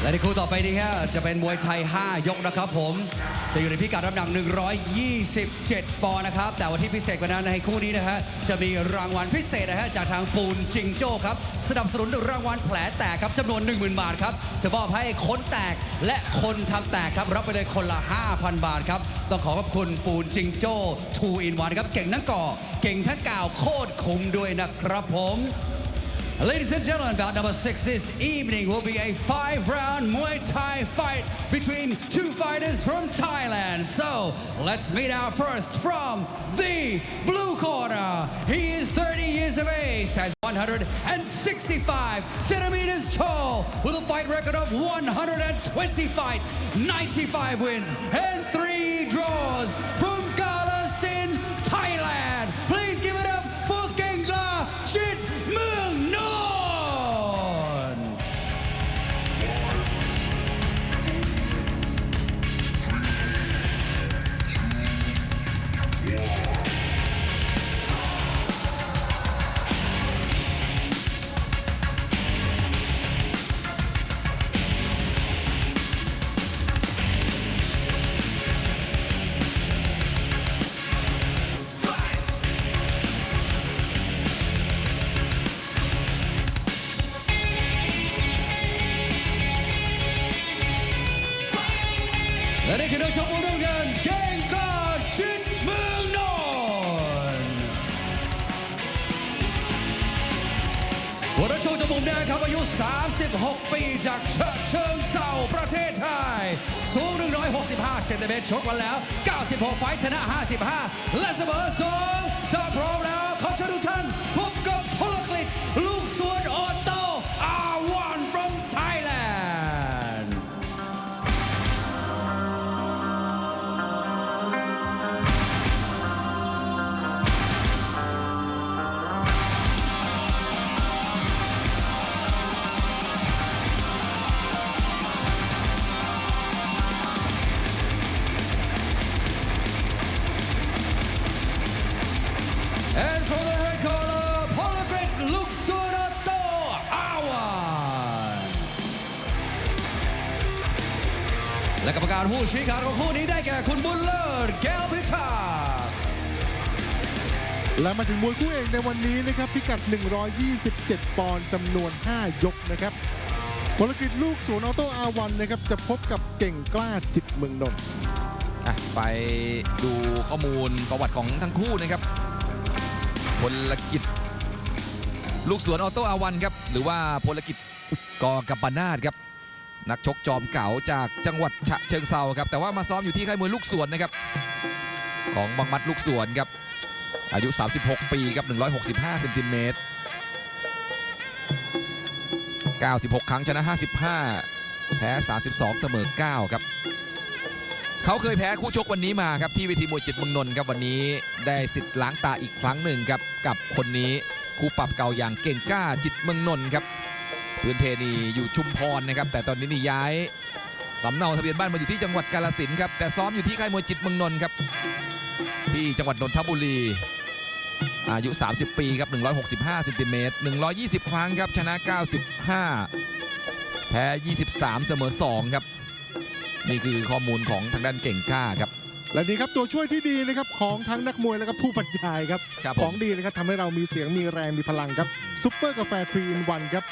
และในคู่ต่อไปนี้ฮะจะเป็นมวยไทย 5 ยกนะครับผม จะอยู่ในพิกัดน้ำหนัก 127 ปอนด์นะครับ แต่วันที่พิเศษกว่านั้นในคู่นี้นะฮะจะมีรางวัลพิเศษนะฮะจากทางปูนจิงโจ้ครับสนับสนุนรางวัลแผลแตกครับจำนวน 10,000 บาทครับจะมอบให้คนแตกและคนทำแตกครับรับไปเลยคนละ 5,000 บาทครับต้องขอขอบคุณปูนจิงโจ้2 in 1ครับเก่งทั้งก่อเก่งทั้งก่าวโคตรคุ้มด้วยนะครับผม Ladies and gentlemen, bout number six this evening will be a five-round Muay Thai fight between two fighters from Thailand. So let's meet our first from the blue corner. He is 30 years of age, has 165 centimeters tall, with a fight record of 120 fights, 95 wins, and ชกจากมุมแดงครับอายุ 36 ปีจากเชิเชิงเซาประเทศไทย สูง 165 เซนติเมตรชกมาแล้ว 96 ไฟชนะ 55 และเสมอ2จะพร้อมแล้ว กรรมการผู้ชี้ขาดของคู่นี้ได้แก่คุณบุญเลิศแก้วพิทักษ์และมาถึงมวยคู่เอกในวันนี้นะครับพิกัด 127 ปอนด์จำนวน 5 ยกนะครับบลกิจลูกศูนย์ออโต้อาวันนะครับจะพบกับเก่งกล้าจิตเมืองนนท์อะไปดูข้อมูลประวัติของทั้งคู่นะครับพลกิจ ลูกสวนออโต้อาวันครับ หรือว่าพลกิจกอกับบานาดครับ นักชกจอมเก่าจากจังหวัดฉะเชิงเซาครับ แต่ว่ามาซ้อมอยู่ที่ค่ายมวยลูกสวนนะครับ ของบังมัดลูกสวนครับ อายุ 36 ปีครับ 165เซนติเมตร96 ครั้งชนะ 55 แพ้ 32 เสมอ 9 ครับ เขาเคยแพ้คู่ชกวันนี้มาครับ ที่เวทีมวยจิตเมืองนนท์ครับ วันนี้ได้สิทธิ์ล้างตาอีกครั้งหนึ่งครับ กับคนนี้คู่ปรับเก่าอย่างเก่งกล้าจิตเมืองนนท์ครับ พื้นเพนี่อยู่ชุมพรนะครับ แต่ตอนนี้นี่ย้ายสำเนาทะเบียนบ้านมาอยู่ที่จังหวัดกาฬสินธุ์ครับแต่ซ้อมอยู่ที่ค่ายมวยจิตเมืองนนท์ครับที่จังหวัดนนทบุรี อายุ 30 ปีครับ 165เซนติเมตร120 ครั้งครับ ชนะ 95 แพ้ 23 เสมอ 2 ครับ นี่คือข้อมูลของทางด้านเก่งกล้าครับ และนี่ครับตัวช่วยที่ดีนะครับของทั้งนักมวยและก็ผู้บรรยายครับครับขผองมดีนะครับทำให้เรามีเสียงมีแรงมีพลังครับ ซุปเปอร์กาแฟทรีอินวันครับ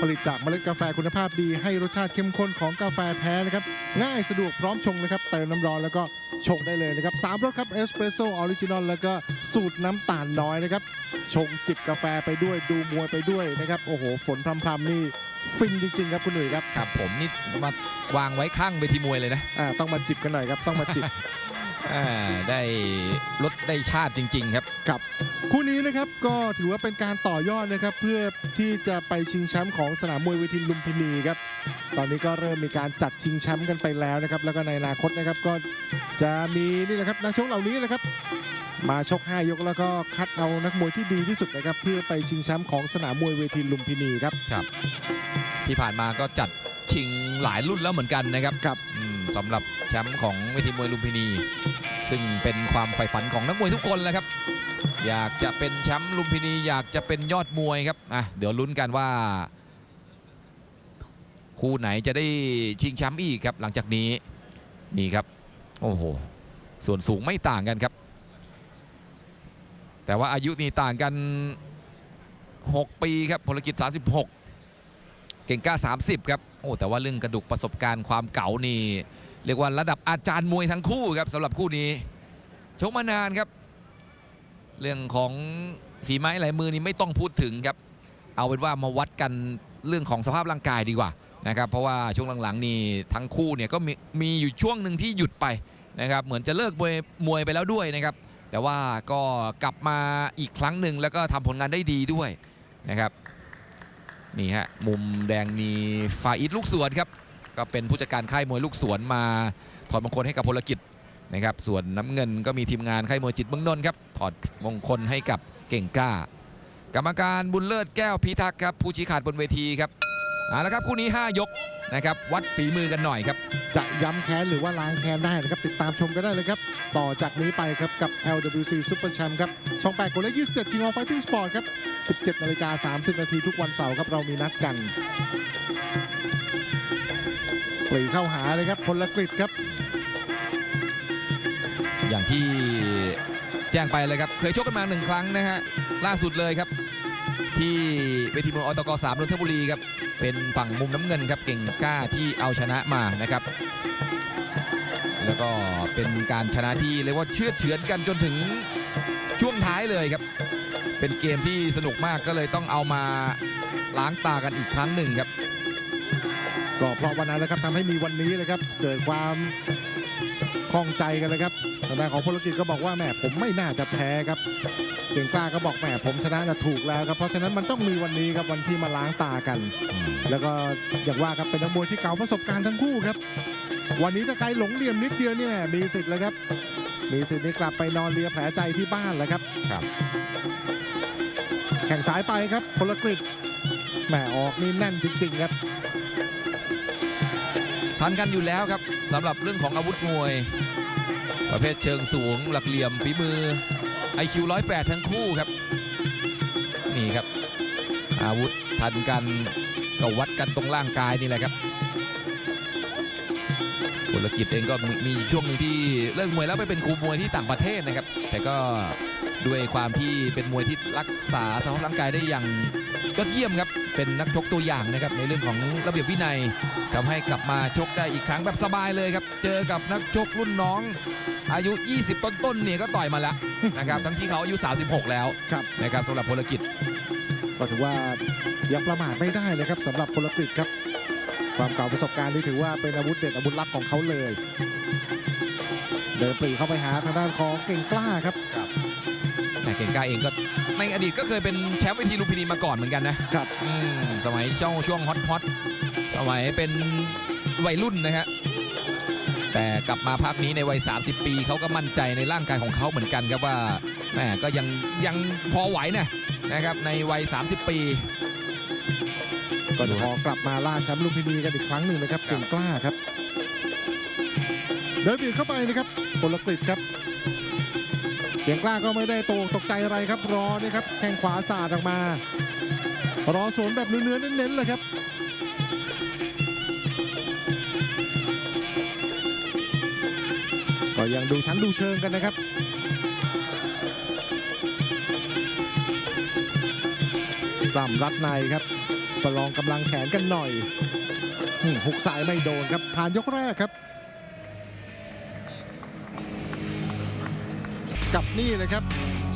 ผลิตจากเมล็ดกาแฟคุณภาพดีให้รสชาติเข้มข้นของกาแฟแท้นะครับ ง่ายสะดวกพร้อมชงนะครับ เติมน้ำร้อนแล้วก็ชงได้เลยนะครับสามรสครับเอสเปรสโซ่ออริจินอลแล้วก็สูตรน้ำตาลน้อยนะครับ ชงจิบกาแฟไปด้วยดูมวยไปด้วยนะครับ โอ้โห ฝนพรำๆนี่ฟินจริงๆครับคุณหนุ่ยครับ ครับผมนี่มาวางไว้ข้างเวทีมวยเลยนะ อ่าต้องมาจิบกันหน่อยครับ ต้องมาจิบ อ่าได้รสได้ชาติจริง ๆ ครับครับคู่นี้นะครับก็ถือว่าเป็นการต่อยอดนะครับเพื่อที่จะไปชิงแชมป์ของสนามมวยเวทีลุมพินีครับตอนนี้ก็เริ่มมีการจัดชิงแชมป์กันไปแล้วนะครับ แล้วก็ในอนาคตนะครับก็จะมีนี่แหละครับนักชกเหล่านี้แหละครับ มาชก 5 ยกแล้วก็คัดเอานักมวยที่ดีที่สุดนะครับ เพื่อไปชิงแชมป์ของสนามมวยเวทีลุมพินีครับ ที่ผ่านมาก็จัดชิงหลายรุ่นแล้วเหมือนกันนะครับครับอืม สำหรับแชมป์ของเวทีมวยลุมพินี ซึ่งเป็นความใฝ่ฝันของนักมวยทุกคนแหละครับ อยากจะเป็นแชมป์ลุมพินี อยากจะเป็นยอดมวยครับอะเดี๋ยวลุ้นกันว่า คู่ไหนจะได้ชิงแชมป์อีกครับ หลังจากนี้นี่ครับโอ้โหส่วนสูงไม่ต่างกันครับ แต่ว่าอายุนี่ต่างกัน 6 ปีครับพลกิจ 36 เก่งกล้า 30 ครับ โอ้ แต่ว่าเรื่องกระดูกประสบการณ์ความเก๋านี่ เรียกว่าระดับอาจารย์มวยทั้งคู่ครับสำหรับคู่นี้ ชกมานานครับ เรื่องของฝีไม้ลายมือนี่ไม่ต้องพูดถึงครับ เอาเป็นว่ามาวัดกันเรื่องของสภาพร่างกายดีกว่านะครับเพราะว่าช่วงหลังๆนี่ทั้งคู่เนี่ยก็มีมีอยู่ช่วงหนึ่งที่หยุดไปนะครับเหมือนจะเลิกมวยมวยไปแล้วด้วยนะครับแต่ว่าก็กลับมาอีกครั้งหนึ่งแล้วก็ทำผลงานได้ดีด้วยนะครับ นี่ฮะมุมแดงมีฟาอิดลูกสวนครับก็เป็นผู้จัดการค่ายมวยลูกสวนมาถอดมงคลให้กับพลกิจนะครับส่วนน้ำเงินก็มีทีมงานค่ายมวยจิตเมืองนนท์ครับถอดมงคลให้กับเก่งกล้า กรรมการบุญเลิศแก้วพิทักษ์ครับผู้ชี้ขาดบนเวทีครับเอาละครับคู่นี้ 5 ยก นะครับ วัดฝีมือกันหน่อยครับ จะย้ำแค้นหรือว่าล้างแค้นได้นะครับ ติดตามชมกันได้เลยครับ ต่อจากนี้ไปครับกับ LWC Super Champ ครับ ช่อง8กดเลข27 King of Fighting Sport ครับ 17นาฬิกา30 นาทีทุกวันเสาร์ครับเรามีนัดกันปรีเข้าหาเลยครับพลกฤษครับ อย่างที่แจ้งไปเลยครับ เคยชกกันมาหนึ่งครั้งนะฮะล่าสุดเลยครับ ที่เวทีมวยอตกสามนนทบุรีครับ เป็นฝั่งมุมน้ำเงินครับเก่งกล้าที่เอาชนะมานะครับ แล้วก็เป็นการชนะที่เรียกว่าเชือเฉือนกันจนถึงช่วงท้ายเลยครับ เป็นเกมที่สนุกมากก็เลยต้องเอามาล้างตากันอีกครั้งหนึ่งครับ ก็เพราะวันนั้นแหละครับทำให้มีวันนี้เลยครับ เกิดความข้องใจกันเลยครับ ทางด้านของพลกิจก็บอกว่าแหมผมไม่น่าจะแพ้ครับเก่งกล้าก็บอกแหมผมชนะนะถูกแล้วครับเพราะฉะนั้นมันต้องมีวันนี้ครับวันที่มาล้างตากัน แล้วก็อย่างว่าครับเป็นนักมวยที่เก่าประสบการณ์ทั้งคู่ครับ วันนี้ถ้าใครหลงเหลี่ยมนิดเดียวเนี่ยมีสิทธิ์แล้วครับ มีสิทธิ์นี้กลับไปนอนเลียแผลใจที่บ้านแล้วครับครับ แข่งสายไปครับพลกฤษแหมออกนี่แน่นจริงๆครับทันกันอยู่แล้วครับสำหรับเรื่องของอาวุธมวย ประเภทเชิงสูงหลักเหลี่ยมฝีมือ IQ 108 ทั้งคู่ครับ นี่ครับ อาวุธทันกันก็วัดกันตรงร่างกายนี่แหละครับบุรกิจเองก็มีมีช่วงหนึ่งที่เลิกมวยแล้วไปเป็นครูมวยที่ต่างประเทศนะครับ แต่ก็ด้วยความที่เป็นมวยที่รักษาสภาพร่างกายได้อย่างยอดเยี่ยมครับ เป็นนักชกตัวอย่างนะครับในเรื่องของระเบียบวินัยทำให้กลับมาชกได้อีกครั้งแบบสบายเลยครับ เจอกับนักชกรุ่นน้อง อายุ 20 ต้นๆเนี่ยก็ต่อยมาแล้วนะครับทั้งที่เขาอายุ 36 แล้วครับนะครับสำหรับพลกิจก็ถือว่ายังประมาทไม่ได้นะครับสำหรับพลกฤษครับ ความเก่าประสบการณ์นี่ถือว่าเป็นอาวุธเด็ดอาวุธลับของเขาเลย เดินปรีเข้าไปหาทางด้านของเก่งกล้าครับแต่ เก่งกล้าเองก็ในอดีตก็เคยเป็นแชมป์เวทีลุมพินีมาก่อนเหมือนกันนะครับอืมสมัยช่วงช่วงฮอตฮอตสมัยเป็นวัยรุ่นนะฮะแต่กลับมาภาคนี้ในวัย 30 ปีเขาก็มั่นใจในร่างกายของเขาเหมือนกันครับว่าแหมก็ยังยังพอไหวนะนะครับในวัย 30 ปีก็ขอกลับมาล่าแชมป์ลุมพินีกันอีกครั้งหนึ่งนะครับครับเก่งกล้าครับ เดินเบียดเข้าไปนะครับพลกฤษครับ เก่งกล้าก็ไม่ได้โตตกใจอะไรครับรอนี่ครับแข้งขวาสาดออกมา รอสวนแบบเนื้อเน้นๆเลยครับก็ยังดูชั้นดูเชิงกันนะครับกล่ำรัดในครับประลองกำลังแขนกันหน่อยหุกสายไม่โดนครับผ่านยกแรกครับ กับนี่เลยครับ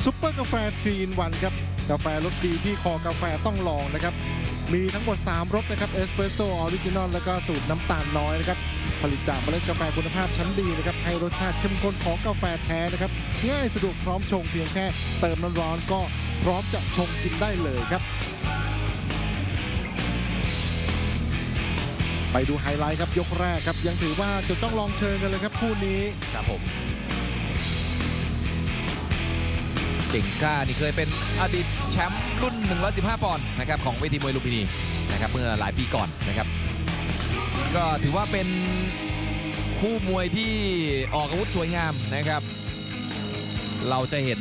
ซุปเปอร์กาแฟทรีนวันครับกาแฟรสดีที่คอกาแฟต้องลองนะครับ มีทั้งหมด 3รสนะครับเอสเปรสโซ่ออริจินอลแล้วก็สูตรน้ำตาลน้อยนะครับ ผลิตจากเมล็ดกาแฟคุณภาพชั้นดีนะครับ ให้รสชาติเข้มข้นของกาแฟแท้นะครับ ง่ายสะดวกพร้อมชงเพียงแค่เติมน้ำร้อนก็พร้อมจะชงกินได้เลยครับ ไปดูไฮไลท์ครับยกแรกครับยังถือว่าจะต้องลองเชิญกันเลยครับคู่นี้ครับผม เก่งกล้านี่เคยเป็นอดีตแชมป์รุ่น 115 ปอนด์นะครับของเวทีมวยลุมพินีนะครับเมื่อหลายปีก่อนนะครับ ก็ถือว่าเป็นคู่มวยที่ออกอาวุธสวยงามนะครับ เราจะเห็น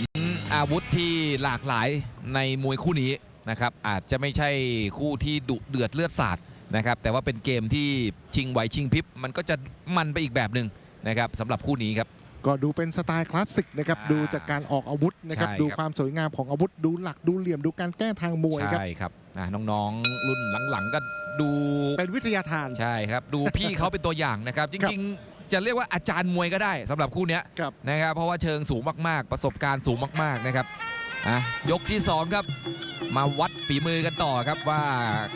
อาวุธที่หลากหลายในมวยคู่นี้นะครับอาจจะไม่ใช่คู่ที่ดุเดือดเลือดสาดนะครับแต่ว่าเป็นเกมที่ชิงไหวชิงพริบมันก็จะมันไปอีกแบบหนึ่งนะครับสำหรับคู่นี้ครับ ก็ดูเป็นสไตล์คลาสสิกนะครับอ่าดูจากการออกอาวุธนะครับใช่ครับดูความสวยงามของอาวุธดูหลักดูเหลี่ยมดูการแก้ทางมวยครับใช่ครับอะน้องๆรุ่นหลังๆก็ดูเป็นวิทยาทานใช่ครับ ดูพี่เขาเป็นตัวอย่างนะครับ จริงๆ จะเรียกว่าอาจารย์มวยก็ได้สำหรับคู่เนี้ยครับนะครับเพราะว่าเชิงสูงมากๆ ประสบการณ์สูงมากๆนะครับอะยกที่สองครับ มาวัดฝีมือกันต่อครับว่า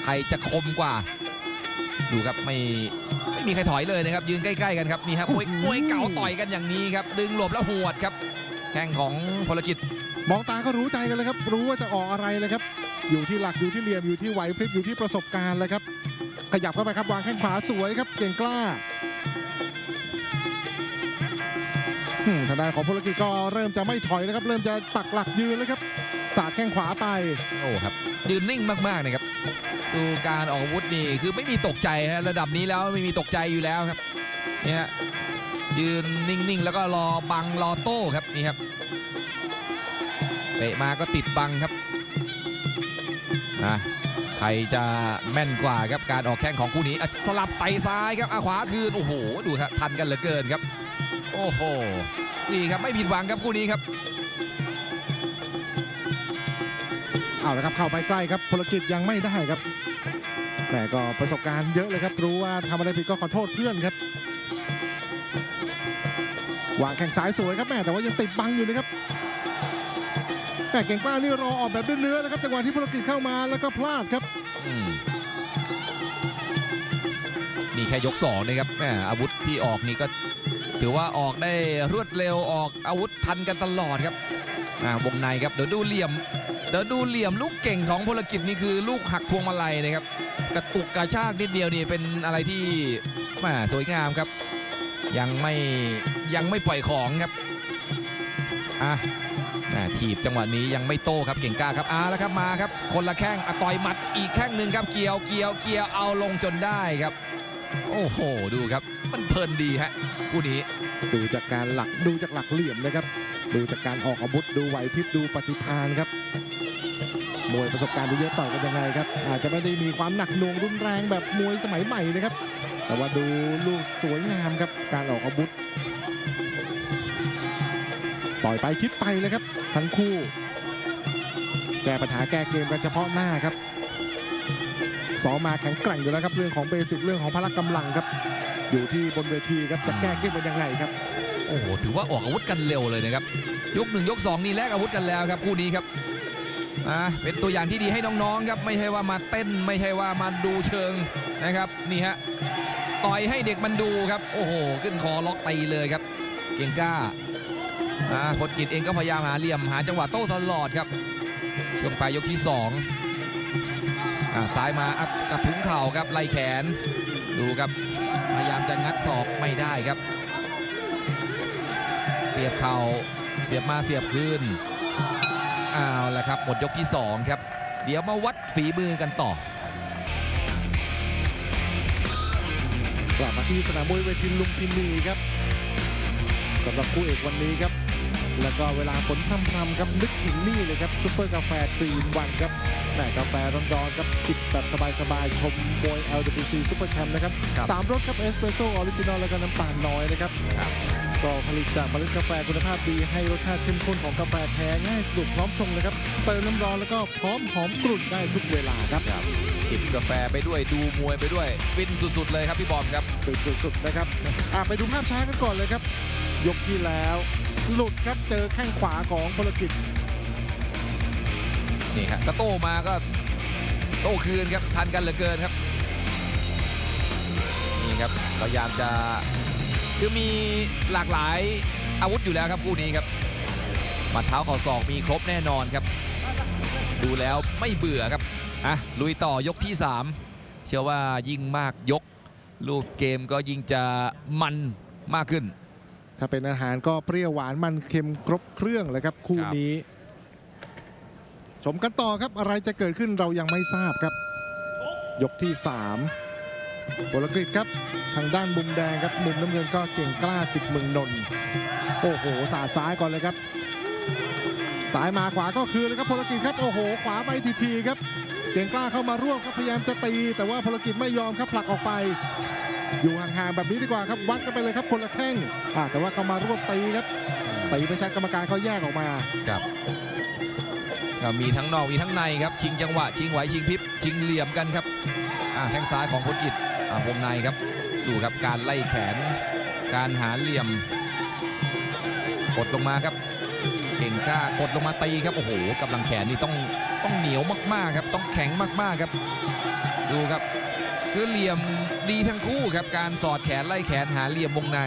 ใครจะคมกว่า ดูครับไม่ไม่มีใครถอยเลยนะครับ ยืนใกล้ๆกันครับนี่ครับมวยมวยเก่าต่อยกันอย่างนี้ครับ ดึงหลบแล้วหวดครับ แข้งของพลกิจมองตาก็รู้ใจกันเลยครับ รู้ว่าจะออกอะไรเลยครับ อยู่ที่หลักอยู่ที่เหลี่ยมอยู่ที่ไหวพริบอยู่ที่ประสบการณ์เลยครับ ขยับเข้าไปครับวางแข้งขวาสวยครับเก่งกล้าอืมทางด้านของพลกิจก็เริ่มจะไม่ถอยแล้วครับ เริ่มจะปักหลักยืนแล้วครับสาดแข้งขวาไปโอ้ครับยืนนิ่งมากๆนะครับ ดูการออกอาวุธนี่คือไม่มีตกใจฮะระดับนี้แล้วไม่มีตกใจอยู่แล้วครับนี่ฮะยืนนิ่งๆ แล้วก็รอบังรอโต้ครับนี่ครับเตะมาก็ติดบังครับนะใครจะแม่นกว่าครับการออกแข้งของคู่นี้สลับไตซ้ายครับอาขวาคืนโอ้โหดูครับทันกันเหลือเกินครับ โอ้โหนี่ครับไม่ผิดหวังครับคู่นี้ครับ เอาละครับเข้าไปใกล้ครับพลกิจยังไม่ได้ครับแต่ก็ประสบการณ์เยอะเลยครับ รู้ว่าทำอะไรผิดก็ขอโทษเพื่อนครับวางแข้งซ้ายสวยครับแม่แต่ว่ายังติดบังอยู่นะครับแม่เก่งกล้านี่รอออกแบบเนื้อๆนะครับจังหวะที่พลกิจเข้ามาแล้วก็พลาดครับนี่แค่ยกสองนะครับแหมอาวุธที่ออกนี่ก็ถือว่าออกได้รวดเร็วออกอาวุธทันกันตลอดครับอ่าวงในครับเดี๋ยวดูเหลี่ยม เดี๋ยวดูเหลี่ยมลูกเก่งของพลกิจนี่คือลูกหักพวงมาลัยนะครับ กระตุกกระชากนิดเดียวนี่เป็นอะไรที่แหมสวยงามครับ ยังไม่ยังไม่ปล่อยของครับอะแหมถีบจังหวะนี้ยังไม่โตครับเก่งกล้าครับอ่าแล้วครับมาครับ คนละแข้งอต่อยหมัดอีกแข้งหนึ่งครับเกี่ยวเกี่ยวเกี่ยวเอาลงจนได้ครับ โอ้โห ดูครับ มันเพลินดีฮะคู่นี้ ดูจากการหลักดูจากหลักเหลี่ยมนะครับ ดูจากการออกอาวุธดูไหวพริบดูปฏิภาณครับมวยประสบการณ์เยอะต่อยกันยังไงครับ อาจจะไม่ได้มีความหนักหน่วงรุนแรงแบบมวยสมัยใหม่นะครับ แต่ว่าดูลูกสวยงามครับ การออกอาวุธ ต่อยไปคิดไปเลยครับ ทั้งคู่ แก้ปัญหาแก้เกมกันเฉพาะหน้าครับ สอมาแข็งแกร่งอยู่แล้วครับเรื่องของเบสิกเรื่องของพละกำลังครับ อยู่ที่บนเวทีครับจะแก้เกมกันยังไงครับโอ้โหถือว่าออกอาวุธกันเร็วเลยนะครับยกหนึ่งยกสองนี่แลกอาวุธกันแล้วครับคู่นี้ครับอ่าเป็นตัวอย่างที่ดีให้น้องๆครับไม่ใช่ว่ามาเต้นไม่ใช่ว่ามาดูเชิงนะครับนี่ฮะต่อยให้เด็กมันดูครับ โอ้โห ขึ้นคอล็อกตีเลยครับ เก่งกล้าอ่าพลกิจเองก็พยายามหาเหลี่ยมหาจังหวะโต้ตลอดครับช่วงปลายยกที่สอง ซ้ายมาอัดกระทุ้งเข่าครับไล่แขน ดูครับ พยายามจะงัดศอกไม่ได้ครับ เสียบเข่าเสียบมาเสียบคืนเอาวและครับหมดยกที่ 2 ครับ เดี๋ยวมาวัดฝีมือกันต่อกลับมาที่สนามมวยเวทีลุมพินีครับสำหรับคู่เอกวันนี้ครับ แล้วก็เวลาฝนพรำๆครับนึกถึงนี่เลยครับซุปเปอร์กาแฟทรีนวันครับแหม่กาแฟร้อนๆครับจิบแบบสบายๆชมมวย LWC ซุปเปอร์แชมป์นะครับครับสามรสครับเอสเปรสโซ่ออริจินอลแล้วก็น้ำตาลน้อยนะครับครับก็ผลิตจากเมล็ดกาแฟคุณภาพดีให้รสชาติเข้มข้นของกาแฟแท้ง่ายสะดวกพร้อมชงนะครับเติมน้ำร้อนแล้วก็พร้อมหอมกรุ่นได้ทุกเวลาครับจิบกาแฟไปด้วยดูมวยไปด้วยฟินสุดๆเลยครับพี่บอมครับเป็นสุดๆนะครับอะไปดูภาพช้ากันก่อนเลยครับ ยกที่แล้ว หลุดครับเจอแข้งขวาของพลกิจนี่ครับก็โต้มาก็โต้คืนครับทันกันเหลือเกินครับนี่ครับพยายามจะคือมีหลากหลายอาวุธอยู่แล้วครับคู่นี้ครับหมัดเท้าข่าศอกมีครบแน่นอนครับ ดูแล้วไม่เบื่อครับอะลุยต่อยกที่ 3 เชื่อว่ายิ่งมากยก รูปเกมก็ยิ่งจะมันมากขึ้น ถ้าเป็นอาหารก็เปรี้ยวหวานมันเค็มครบเครื่องเลยครับคู่ครับนี้ ชมกันต่อครับอะไรจะเกิดขึ้นเรายังไม่ทราบครับ ยกที่3บลกฤษครับ ทางด้านมุมแดงครับมุมน้ำเงินก็เก่งกล้าจิตเมืองนนท์โอ้โหสาดซ้ายก่อนเลยครับ สายมาขวาก็คือเลยครับพลกิจครับโอ้โห ขวาไปทีๆครับ เก่งกล้าเข้ามาร่วบครับพยายามจะตี แต่ว่าพลกิจไม่ยอมครับผลักออกไป อยู่ห่างๆแบบนี้ดีกว่าครับวัดกันไปเลยครับคนละแข้งอ่าแต่ว่าเข้ามาร่วบตีครับตีไปชักกรรมการเขาแยกออกมาครับก็มีทั้งนอกมีทั้งในครับชิงจังหวะชิงไหวชิงพริบชิงเหลี่ยมกันครับอ่าแข้งซ้ายของพลกิจอ่าวงในครับดูครับการไล่แขน การหาเหลี่ยมกดลงมาครับ เก่งกล้ากดลงมาตีครับโอ้โหกำลังแขนนี่ต้อง ต้องเหนียวมากๆครับ ต้องแข็งมากๆครับ ดูครับ คือเหลี่ยมดีทั้งคู่ครับ การสอดแขนไล่แขนหาเหลี่ยมวงใน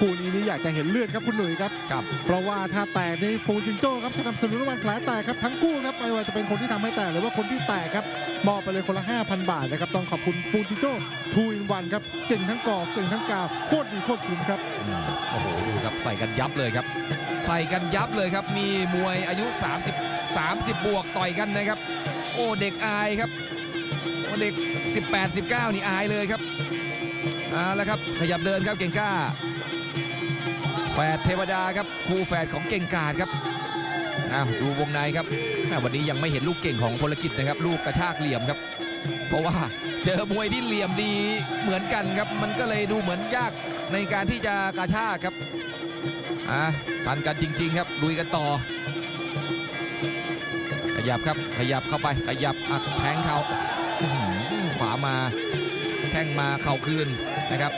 คู่นี้นี่อยากจะเห็นเลือดครับคุณหนุ่ยครับ ครับ เพราะว่าถ้าแตกนี่ปูจิงโจ้ครับสนับสนุนรางวัลแผลแตกครับทั้งคู่ครับไม่ว่าจะเป็นคนที่ทำให้แตกหรือว่าคนที่แตกครับมอบไปเลยคนละ 5,000 บาทนะครับต้องขอบคุณปูจิงโจ้ทูอินวันครับเก่งทั้งกอกเก่งทั้งกาวโคตรดีโคตรคุ้มครับอืมโอ้โหดูครับ ใส่กันยับเลยครับ ใส่กันยับเลยครับ มีมวยอายุ 30 30 บวกต่อยกันนะครับ โอ้เด็กอายครับโอ้เด็ก 18 19 นี่อายเลยครับเอาละครับขยับเดินครับเก่งก้าแฝดเทวดาครับคู่แฝดของเก่งกาดครับอ้าวดูวงในครับวันนี้ยังไม่เห็นลูกเก่งของพลกิจนะครับ ลูกกระชากเหลี่ยมครับ เพราะว่าเจอมวยที่เหลี่ยมดีเหมือนกันครับ มันก็เลยดูเหมือนยากในการที่จะกระชากครับ อะทันกันจริง ๆ ครับลุยกันต่อ ขยับครับขยับเข้าไปขยับอัดแทงเข่าอื้อหือขวามาแข้งมาเข่าคืนนะครับ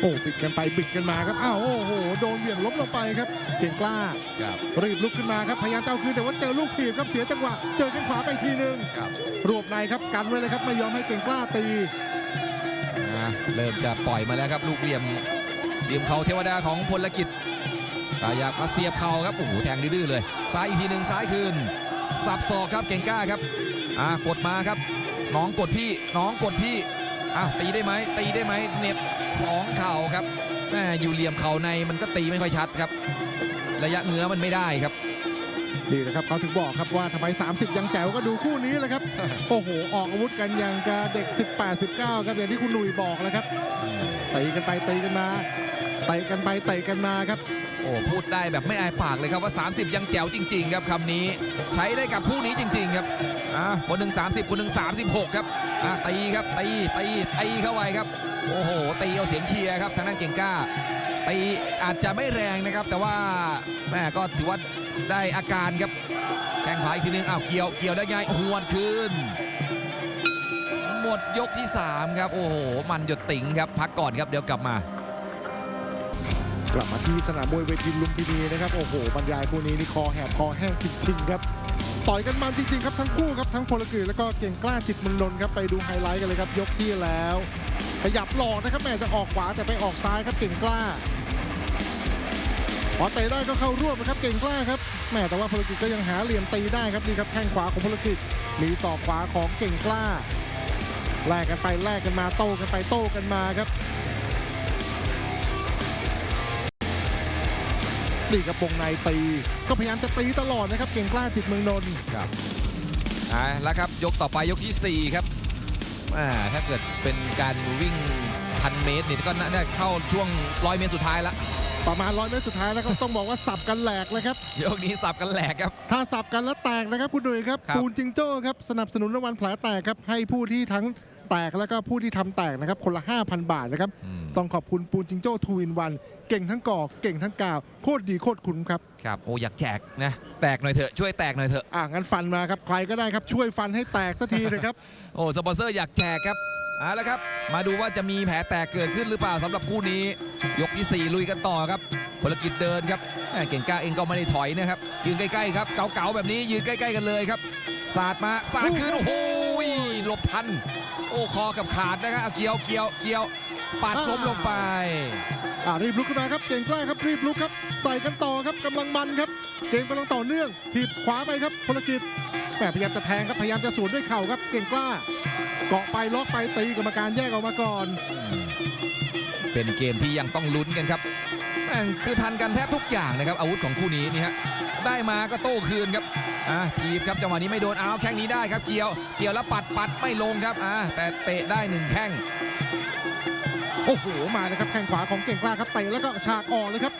โอ้บิดกันไปบิดกันมาครับอ้าวโอ้โหโดนเหวี่ยงล้มลงไปครับ เก่งกล้าครับรีบลุกขึ้นมาครับพยายามจะเอาคืนแต่ว่าเจอลูกถีบครับเสียจังหวะเจอแข้งขวาไปทีนึงครับรวบในครับกันไว้เลยครับไม่ยอมให้เก่งกล้าตีอะเริ่มจะปล่อยมาแล้วครับลูกเหลี่ยม เหลี่ยมเข่าเทวดาของพลกิจขยับมาเสียบเข่าครับโอ้โหแทงดื้อๆเลย ซ้ายอีกทีหนึ่งซ้ายคืนสับศอกครับเก่งกล้าครับอะกดมาครับ น้องกดพี่น้องกดพี่อะตีได้ไหมตีได้ไหมเหน็บสองเข่าครับแม่อยู่เหลี่ยมเข่าในมันก็ตีไม่ค่อยชัดครับ ระยะเงื้อมันไม่ได้ครับนี่นะครับเขาถึงบอกครับว่าทำไม 30 ยังแจ๋วก็ดูคู่นี้แหละครับ โอ้โห ออกอาวุธกันอย่างกับเด็ก 18 19 ครับอย่างที่คุณหนุ่ยบอกแล้วครับตีกันไปตีกันมา เตะกันไปเตะกันมาครับ โอ้พูดได้แบบไม่อายปากเลยครับว่า 30 ยังแจ๋วจริง ๆ ครับคำนี้ใช้ได้กับคู่นี้จริง ๆ ครับอะคนหนึ่ง30 คนหนึ่ง36 ครับอะตีครับตีตีตีเข้าไปครับ โอ้โหตีเอาเสียงเชียร์ครับทางด้านเก่งกล้าตีอาจจะไม่แรงนะครับ แต่ว่าแม่ก็ถือว่าได้อาการครับแข้งขวาอีกทีนึงอ้าวเกี่ยวเกี่ยวแล้วไงหวดคืนหมดยกที่ 3 ครับ โอ้โห มันหยดติ่งครับ พักก่อนครับเดี๋ยวกลับมา กลับมาที่สนามมวยเวทีลุมพินีนะครับโอ้โหบรรยายคู่นี้นี่คอแหบคอแห้งจริงๆครับต่อยกันมันจริงๆครับทั้งคู่ครับทั้งพลกฤษแล้วก็เก่งกล้าจิตมืองนนครับไปดูไฮไลท์กันเลยครับยกที่แล้ว ขยับหลอกนะครับแม่จะออกขวาแต่ไปออกซ้ายครับเก่งกล้าพอเตะได้ก็เข้ารวบนะครับเก่งกล้าครับแม่แต่ว่าพลกิจก็ยังหาเหลี่ยมตีได้ครับนี่ครับแข้งขวาของพลกิจมีศอกขวาของเก่งกล้าแลกกันไปแลกกันมาโต้กันไปโต้กันมาครับ นี่ครับวงในตีก็พยายามจะตีตลอดนะครับ เก่งกล้าจิตเมืองนนท์ครับอ่าแล้วครับยกต่อไปยกที่ 4 ครับอ่าถ้าเกิดเป็นการวิ่งพันเมตรนี่ก็น่าจะเข้าช่วงร้อยเมตรสุดท้ายละประมาณร้อยเมตรสุดท้ายแล้วครับต้องบอกว่าสับกันแหลกเลยครับยกนี้สับกันแหลกครับ ถ้าสับกันแล้วแตกนะครับคุณดุยครับครับปูนจิงโจ้ครับสนับสนุนรางวัลแผลแตกครับให้ผู้ที่ทั้ง แตกแล้วก็ผู้ที่ทำแตกนะครับคนละ 5,000 บาทนะครับอืมต้องขอบคุณปูนจิงโจ้ทูอินวันเก่งทั้งกอกเก่งทั้งกาวโคตรดีโคตรคุ้มครับครับโอ้อยากแจกนะแตกหน่อยเถอะช่วยแตกหน่อยเถอะอ่างั้นฟันมาครับใครก็ได้ครับช่วยฟันให้แตกสักทีนะครับโอ้สปอนเซอร์อยากแจกครับเอาละครับ มาดูว่าจะมีแผลแตกเกิดขึ้นหรือเปล่าสำหรับคู่นี้ ยกที่ 4 ลุยกันต่อครับพลกิจเดินครับแม่เก่งกล้าเองก็ไม่ได้ถอยนะครับยืนใกล้ๆครับเก๋าๆแบบนี้ยืนใกล้ ๆ กันเลยครับสาดมาสาดคืนโอ้โหหลบทัน โอ้คอกับขาดนะครับเอาเกี่ยวเกี่ยวเกี่ยวปัดล้มลงไปอ่ารีบลุกขึ้นมาครับเก่งกล้าครับรีบลุกครับ ใส่กันต่อครับกำลังมันครับ เกมกำลังต่อเนื่องถีบขวาไปครับพลกิจแหมพยายามจะแทงครับพยายามจะสวนด้วยเข่าครับ เก่งกล้าเกาะไปล็อกไปตีกรรมการแยกออกมาก่อน เป็นเกมที่ยังต้องลุ้นกันครับแม่งคือทันกันแทบทุกอย่างนะครับอาวุธของคู่นี้นี่ฮะได้มาก็โต้คืนครับ อะทีบครับจังหวะนี้ไม่โดนเอาแข้งนี้ได้ครับเกี่ยว เกี่ยวแล้วปัดปัดไม่ลงครับอะแต่เตะได้หนึ่งแข้งโอ้โหมานะครับแข้งขวาของเก่งกล้าครับเตะแล้วก็ฉากออกเลยครับ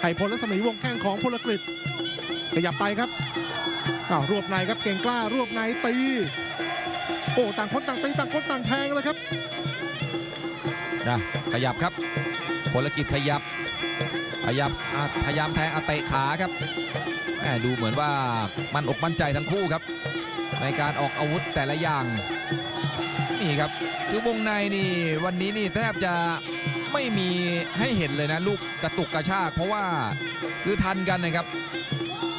ไห่พลและสมัยวงแข้งของพลกฤษขยับไปครับแหมอ้าวรวบในครับเก่งกล้ารวบในตีโอ้ต่างคนต่างตีต่างคนต่างแทงเลยครับนะขยับครับพลกิจขยับ ขยับอะพยายามแทงอเตะขาครับแหมดูเหมือนว่ามันอกมั่นใจทั้งคู่ครับ ในการออกอาวุธแต่ละอย่างนี่ครับคือวงในนี่วันนี้นี่แทบจะไม่มีให้เห็นเลยนะลูกกระตุกกระชากเพราะว่าคือทันกันนะครับ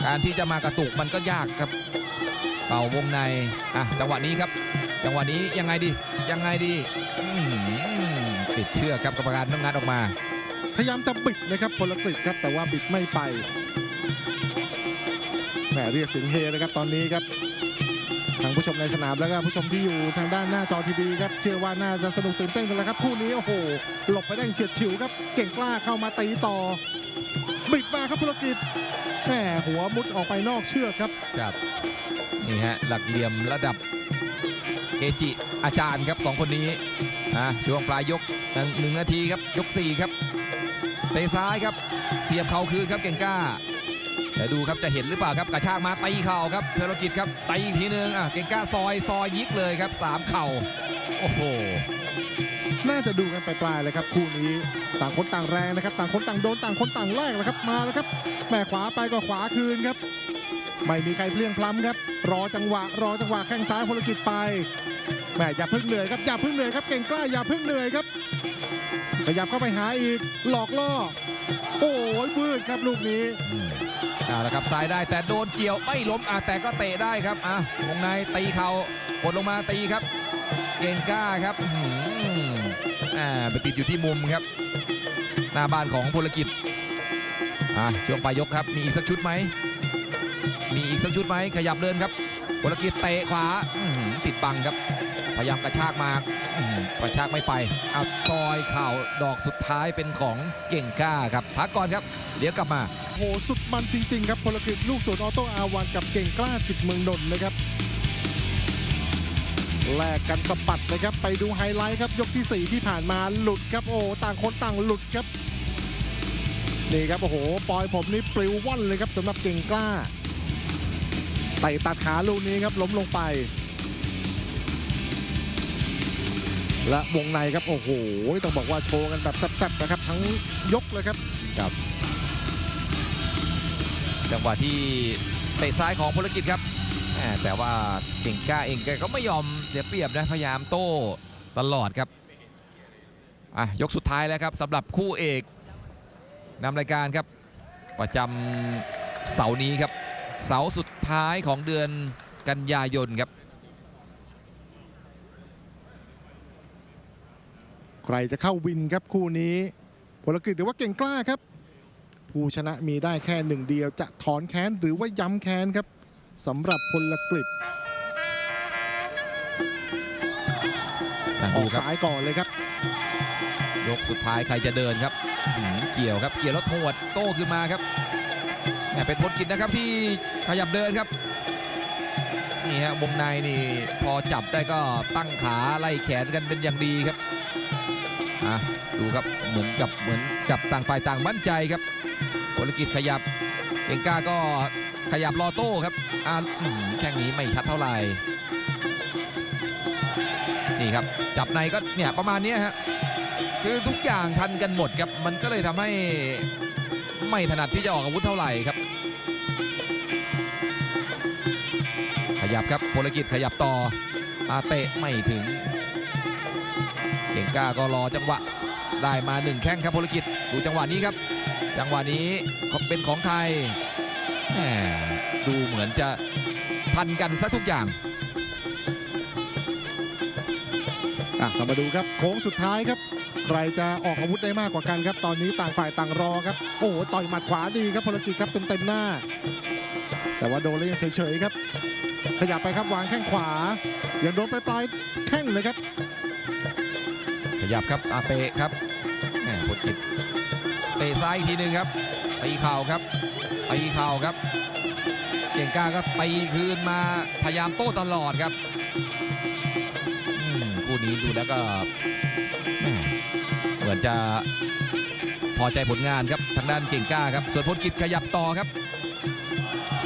การที่จะมากระตุกมันก็ยากครับเป่าวงในอะจังหวะนี้ครับ จังหวะนี้ยังไงดียังไงดีติดเชือกครับกรรมการต้องงัดออกมา พยายามจะบิดนะครับพลกฤษครับแต่ว่าบิดไม่ไปแหมเรียกเสียงเฮนะครับตอนนี้ครับทางผู้ชมในสนามแล้วก็ผู้ชมที่อยู่ทางด้านหน้าจอทีวีครับเชื่อว่าน่าจะสนุกตื่นเต้นกันแล้วครับคู่นี้โอ้โหหลบไปได้เฉียดฉิวครับ เก่งกล้าเข้ามาตีต่อ บิดมาครับพลกิจแหมหัวมุดออกไปนอกเชือกครับครับนี่ฮะหลักเหลี่ยมระดับเกจิอาจารย์ครับสองคนนี้อะช่วงปลายยกหนึ่งหนึ่งนาทีครับยกสี่ครับ เตะซ้ายครับ เสียบเข่าคืนครับเก่งกล้าเดี๋ยวดูครับจะเห็นหรือเปล่าครับกระชากมาตีเข่าครับเพลรกิจครับตีอีกทีนึงอะเก่งกล้าซอยซอยยิกเลยครับสามเข่าโอ้โหน่าจะดูกันไปปลายๆเลยครับคู่นี้ต่างคนต่างแรงนะครับ ต่างคนต่างโดนต่างคนต่างแลกแล้วครับมาแล้วครับแม่ขวาไปก็ขวาคืนครับ ไม่มีใครเพลียงพล้ำครับ รอจังหวะ รอจังหวะแข้งซ้ายพลกิจไป แม่อย่าพิ่งเหนื่อยครับอย่าพิ่งเหนื่อยครับเก่งกล้าอย่าพิ่งเหนื่อยครับขยับเข้าไปหาอีกหลอกล่อ โอ้ยบืดครับลูกนี้อืมเอาละครับซ้ายได้แต่โดนเกี่ยวไม่ล้มอะแต่ก็เตะได้ครับอะวงในตีเข่ากดลงมาตีครับ เก่งกล้าครับอืมอ่าไปติดอยู่ที่มุมครับ หน้าบ้านของพลกิจอะช่วงปลายยกครับมีอีกสักชุดไหมมีอีกสักชุดไหมขยับเดินครับพลกิจเตะขวาติดบังครับ พยายามกระชากมากระชากไม่ไปเอาซอยเข่าดอกสุดท้ายเป็นของเก่งกล้าครับพักก่อนครับ เดี๋ยวกลับมาโหสุดมันจริง ๆ ครับพลกฤษลูกสวนออโต้อาวันกับเก่งกล้าจิตเมืองนนท์นะครับแลกกันสะบัดนะครับ ไปดูไฮไลท์ครับยกทีสี่4 ที่ผ่านมาหลุดครับโอ้ต่างคนต่างหลุดครับนี่ครับโอ้โหปล่อยผมนี่ปลิวว่อนเลยครับสำหรับเก่งกล้าไต่ตัดขาลูกนี้ครับล้มลงไป และวงในครับโอ้โหต้องบอกว่าโชว์กันแบบแซ่บๆนะครับทั้งยกเลยครับจังหวะที่เตะซ้ายของพลกิจครับแต่ว่าเก่งก้าเองกก็ไม่ยอมเสียเปรียบนะพยายามโต้ตลอดครับอะยกสุดท้ายแล้วครับสำหรับคู่เอกนำรายการครับ ประจำเสาร์นี้ครับ เสาร์สุดท้ายของเดือนกันยายนครับ ใครจะเข้าวินครับคู่นี้พลกฤษหรือว่าเก่งกล้าครับ ผู้ชนะมีได้แค่หนึ่งเดียว จะถอนแค้นหรือว่าย้ำแค้นครับสำหรับพลกฤษอะอดูอกครับซ้ายก่อนเลยครับ ยกสุดท้ายใครจะเดินครับหืมเกี่ยวครับเกี่ยวแล้วทวดโต้ขึ้นมาครับแหม่เป็นพลกิจนะครับที่ขยับเดินครับนี่ฮะวงในนี่พอจับได้ก็ตั้งขาไล่แขนกันเป็นอย่างดีครับ อะดูครับเหมือนกับเหมือนกับต่างฝ่ายต่างมั่นใจครับพลกิจขยับเก่งก้าก็ขยับรอโต้ครับอะอื้อหือแข้งนี้ไม่ชัดเท่าไหร่นี่ครับจับในก็เนี่ยประมาณนี้ฮะคือทุกอย่างทันกันหมดครับมันก็เลยทำให้ไม่ถนัดที่จะออกอาวุธเท่าไหร่ครับ ขยับครับพลกิจขยับต่ออาเตะไม่ถึง เก่งกล้าก็รอจังหวะได้มาหนึ่งแข้งครับพลกิจดูจังหวะนี้ครับ จังหวะนี้เป็นของไทยแหมดูเหมือนจะทันกันซะทุกอย่างอะเรามาดูครับโค้งสุดท้ายครับ ใครจะออกอาวุธได้มากกว่ากันครับ ตอนนี้ต่างฝ่ายต่างรอครับ โอ้โหต่อยหมัดขวาดีครับพลกิจครับเต็มเต็มหน้า แต่ว่าโดนแล้วยังเฉยๆครับ ขยับไปครับวางแข้งขวายังโดนปลายๆแข้งเลยครับ ยับครับอาเตะครับแหมพลกิจเตะซ้ายอีกทีหนึ่งครับตีเข่าครับตีเข่าครับ เก่งก้าก็ตีคืนมาพยายามโต้ตลอดครับคู่นี้ดูแล้วก็เหมือนจะพอใจผลงานครับทางด้านเก่งก้าครับส่วนพลกิจขยับต่อครับ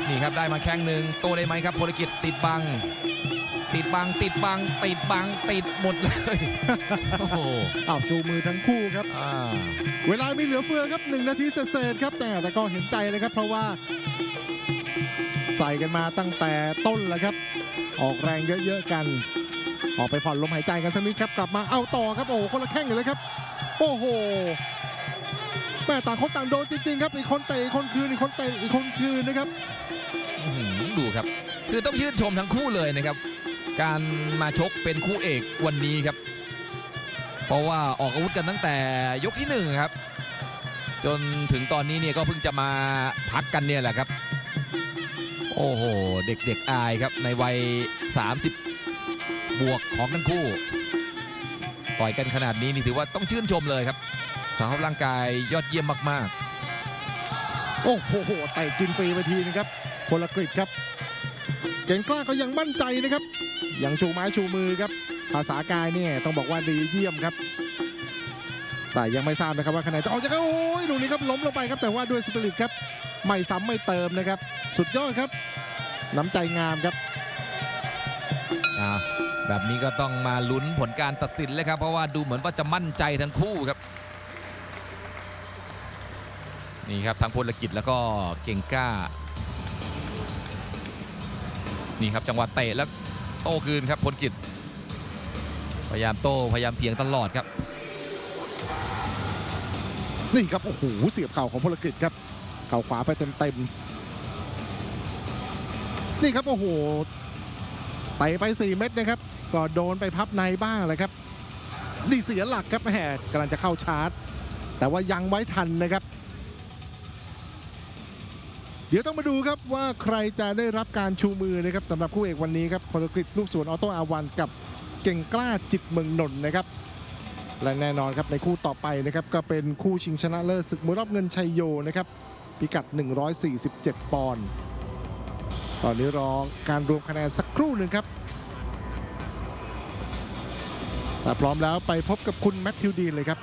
นี่ครับได้มาแข้งหนึ่งโตได้ไหมครับพลกิจติดบัง ติดบังติดบังติดบังติดหมดเลยโอ้โหอ้าวชูมือทั้งคู่ครับ อ่าเวลามีเหลือเฟือครับหนึ่งนาทีเศษๆครับแต่แต่ก็เห็นใจเลยครับ เพราะว่า ใส่กันมาตั้งแต่ต้นแล้วครับ ออกแรงเยอะๆกัน ออกไปผ่อนลมหายใจกันสักนิดครับกลับมาเอาต่อครับโอ้โหคนละแข้งอยู่เลยครับ โอ้โหแม่ต่างคนต่างโดนจริงๆครับอีกคนเตะอีกคนคืนอีกคนเตะอีกคนคืนนะครับ อื้อหือดูครับ คือต้องชื่นชมทั้งคู่เลยนะครับ การมาชกเป็นคู่เอกวันนี้ครับ เพราะว่าออกอาวุธกันตั้งแต่ยกที่หนึ่งครับ จนถึงตอนนี้เนี่ยก็เพิ่งจะมาพักกันเนี่ยแหละครับ โอ้โห เด็กๆอายครับในวัย 30 บวกของทั้งคู่ ต่อยกันขนาดนี้นี่ถือว่าต้องชื่นชมเลยครับสภาพร่างกายยอดเยี่ยมมากๆ โอ้โหเตะกินฟรีไปทีนะครับพลกฤษครับ เก่งกล้าก็ยังมั่นใจนะครับ ยังชูไม้ชูมือครับ ภาษากายเนี่ยต้องบอกว่าดีเยี่ยมครับ แต่ยังไม่ทราบนะครับว่าคะแนนจะออกจากโอ้ยดูนี่ครับล้มลงไปครับแต่ว่าด้วยสปิริตครับไม่ซ้ำไม่เติมนะครับ สุดยอดครับ น้ำใจงามครับแบบนี้ก็ต้องมาลุ้นผลการตัดสินเลยครับ เพราะว่าดูเหมือนว่าจะมั่นใจทั้งคู่ครับนี่ครับทั้งพลกิจแล้วก็เก่งกล้า นี่ครับจังหวะเตะแล้ว โต้คืนครับพลกิจ พยายามโต้พยายามเถียงตลอดครับ นี่ครับโอ้โหเสียบเข่าของพลกฤษครับเข่าขวาไปเต็มๆนี่ครับโอ้โหไปไป 4 เม็ดนะครับ ก็โดนไปพับในบ้างเลยครับนี่เสียหลักครับแหมกำลังจะเข้าชาร์จ แต่ว่ายังไว้ทันนะครับ เดี๋ยวต้องมาดูครับว่าใครจะได้รับการชูมือนะครับสำหรับคู่เอกวันนี้ครับพลกฤษลูกสวนออโต้อาวันกับเก่งกล้าจิตเมืองนนท์นะครับ และแน่นอนครับในคู่ต่อไปนะครับก็เป็นคู่ชิงชนะเลิศศึกมวยรอบเงินชัยโยนะครับพิกัด 147 ปอนด์ตอนนี้รอการรวมคะแนนสักครู่หนึ่งครับแต่พร้อมแล้วไปพบกับคุณแมทธิวดีนเลยครับ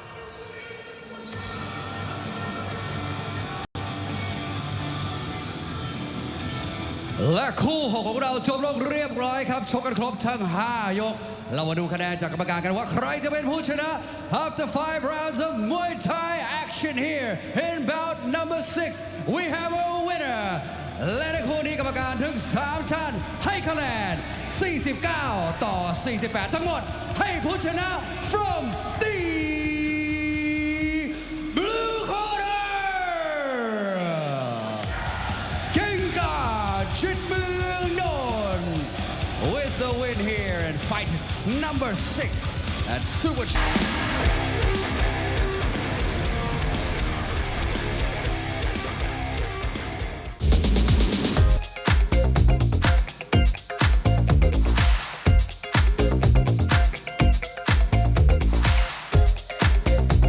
และคู่หกของเราจบลงเรียบร้อยครับ ชกกันครบทั้ง 5 ยก เรามาดูคะแนนจากกรรมการกันว่าใครจะเป็นผู้ชนะ After five rounds of Muay Thai action here in bout number six we have a winner และในคู่นี้กรรมการถึง 3 ท่านให้คะแนน 49 ต่อ 48 ทั้งหมด ให้ผู้ชนะ from the number six at Super.